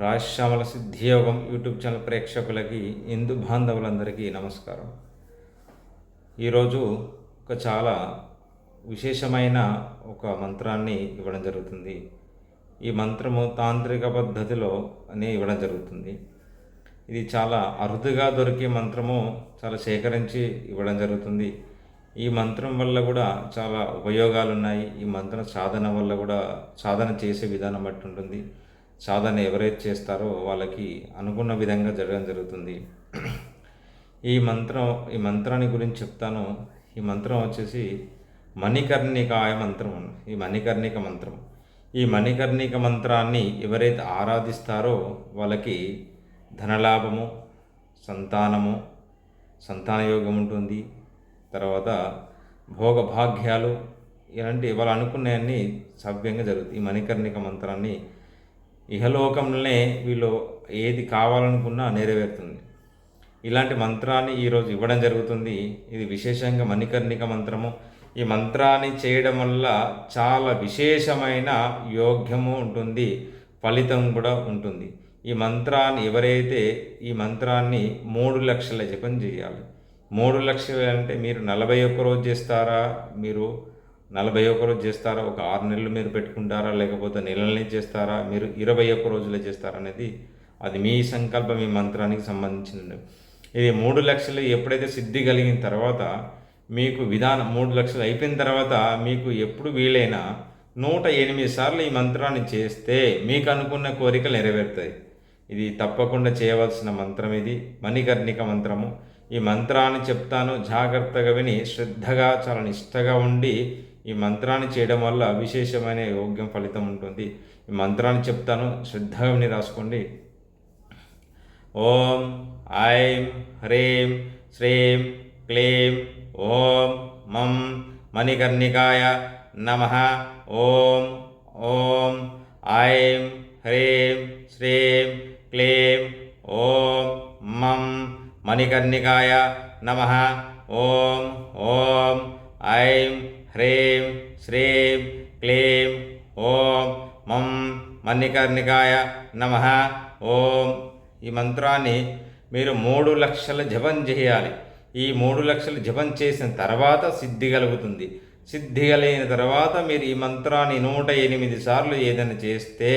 రాశ్యామల సిద్ధియోగం YouTube channel ప్రేక్షకులకి హిందూ బాంధవులందరికీ నమస్కారం. ఈరోజు ఒక చాలా విశేషమైన ఒక మంత్రాన్ని ఇవ్వడం జరుగుతుంది. ఈ మంత్రము తాంత్రిక పద్ధతిలో అనే ఇవ్వడం జరుగుతుంది. ఇది చాలా అరుదుగా దొరికే మంత్రము చాలా సేకరించి ఇవ్వడం జరుగుతుంది. ఈ మంత్రం వల్ల కూడా చాలా ఉపయోగాలు ఉన్నాయి ఈ మంత్రం సాధన వల్ల కూడా సాధన చేసే విధానం బట్టి ఉంటుంది. సాధన ఎవరైతే చేస్తారో వాళ్ళకి అనుకున్న విధంగా జరగడం జరుగుతుంది. ఈ మంత్రం ఈ మంత్రాన్ని గురించి చెప్తాను. ఈ మంత్రం వచ్చేసి మణికర్ణికాయ మంత్రం ఈ మణికర్ణిక మంత్రం. ఈ మణికర్ణిక మంత్రాన్ని ఎవరైతే ఆరాధిస్తారో వాళ్ళకి ధనలాభము సంతానము సంతాన యోగం ఉంటుంది. తర్వాత భోగభాగ్యాలు ఇలాంటి వాళ్ళు అనుకునేవన్నీ సవ్యంగా జరుగుతుంది ఈ మణికర్ణిక మంత్రాన్ని ఇహలోకంలోనే వీళ్ళు ఏది కావాలనుకున్నా నెరవేరుతుంది. ఇలాంటి మంత్రాన్ని ఈరోజు ఇవ్వడం జరుగుతుంది. ఇది విశేషంగా మణికర్ణిక మంత్రము. ఈ మంత్రాన్ని చేయడం వల్ల చాలా విశేషమైన యోగ్యము ఉంటుంది ఫలితం కూడా ఉంటుంది. ఈ మంత్రాన్ని ఎవరైతే ఈ మంత్రాన్ని మూడు లక్షల జపం చేయాలి మూడు లక్షలు అంటే మీరు నలభై ఒక్క రోజు చేస్తారా? మీరు నలభై ఒక్క రోజు చేస్తారా? ఒక ఆరు నెలలు మీరు పెట్టుకుంటారా? లేకపోతే నెలల్ని చేస్తారా? మీరు ఇరవై ఒక్క రోజులే చేస్తారా అనేది అది మీ సంకల్పం మీ మంత్రానికి సంబంధించినది ఇది మూడు లక్షలు ఎప్పుడైతే సిద్ధి కలిగిన తర్వాత మీకు విధానం మూడు లక్షలు అయిపోయిన తర్వాత మీకు ఎప్పుడు వీలైనా నూట ఎనిమిది సార్లు ఈ మంత్రాన్ని చేస్తే మీకు అనుకున్న కోరికలు నెరవేరుతాయి. ఇది తప్పకుండా చేయవలసిన మంత్రం ఇది. మణికర్ణిక మంత్రము. ఈ మంత్రాన్ని చెప్తాను. జాగ్రత్తగా విని శ్రద్ధగా చాలా నిష్టగా ఉండి ఈ మంత్రాన్ని చేయడం వల్ల విశేషమైన యోగ్యం ఫలితం ఉంటుంది. ఈ మంత్రాన్ని చెప్తాను శ్రద్ధగా విని రాసుకోండి. ఓం ఐం హ్రీం శ్రీం క్లీం ఓం మం మణికర్ణికాయ నమ. ఓం ఓం ఐం హ్రీం శ్రీం క్లీం ఓం మం మణికర్ణికాయ నమ. ఓం ఓం ఐం హ్రీం శ్రీం క్లీం ఓం మం మణికర్ణికాయ నమ ఓం. ఈ మంత్రాన్ని మీరు మూడు లక్షల జపం చేయాలి. ఈ మూడు లక్షలు జపం చేసిన తర్వాత సిద్ధి కలుగుతుంది. సిద్ధి కలిగిన తర్వాత మీరు ఈ మంత్రాన్ని నూట ఎనిమిది సార్లు ఏదైనా చేస్తే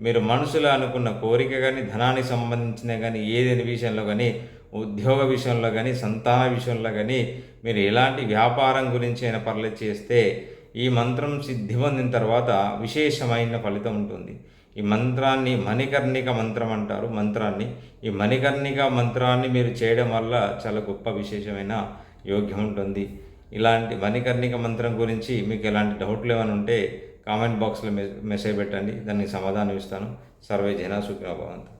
మీరు మనసులో అనుకున్న కోరిక కానీ ధనానికి సంబంధించిన కానీ ఏదైనా విషయంలో కానీ ఉద్యోగ విషయంలో కానీ సంతాన విషయంలో కానీ మీరు ఎలాంటి వ్యాపారం గురించి అయినా పర్లేదు చేస్తే ఈ మంత్రం సిద్ధి పొందిన తర్వాత విశేషమైన ఫలితం ఉంటుంది. ఈ మంత్రాన్ని మణికర్ణిక మంత్రం అంటారు మంత్రాన్ని. ఈ మణికర్ణిక మంత్రాన్ని మీరు చేయడం వల్ల చాలా గొప్ప విశేషమైన యోగ్యం ఉంటుంది. ఇలాంటి మణికర్ణిక మంత్రం గురించి మీకు ఎలాంటి డౌట్లు ఏమైనా ఉంటే కామెంట్ బాక్స్లో మెసేజ్ పెట్టండి. దానికి సమాధానం ఇస్తాను. సర్వే జనా సుఖినోభవంతు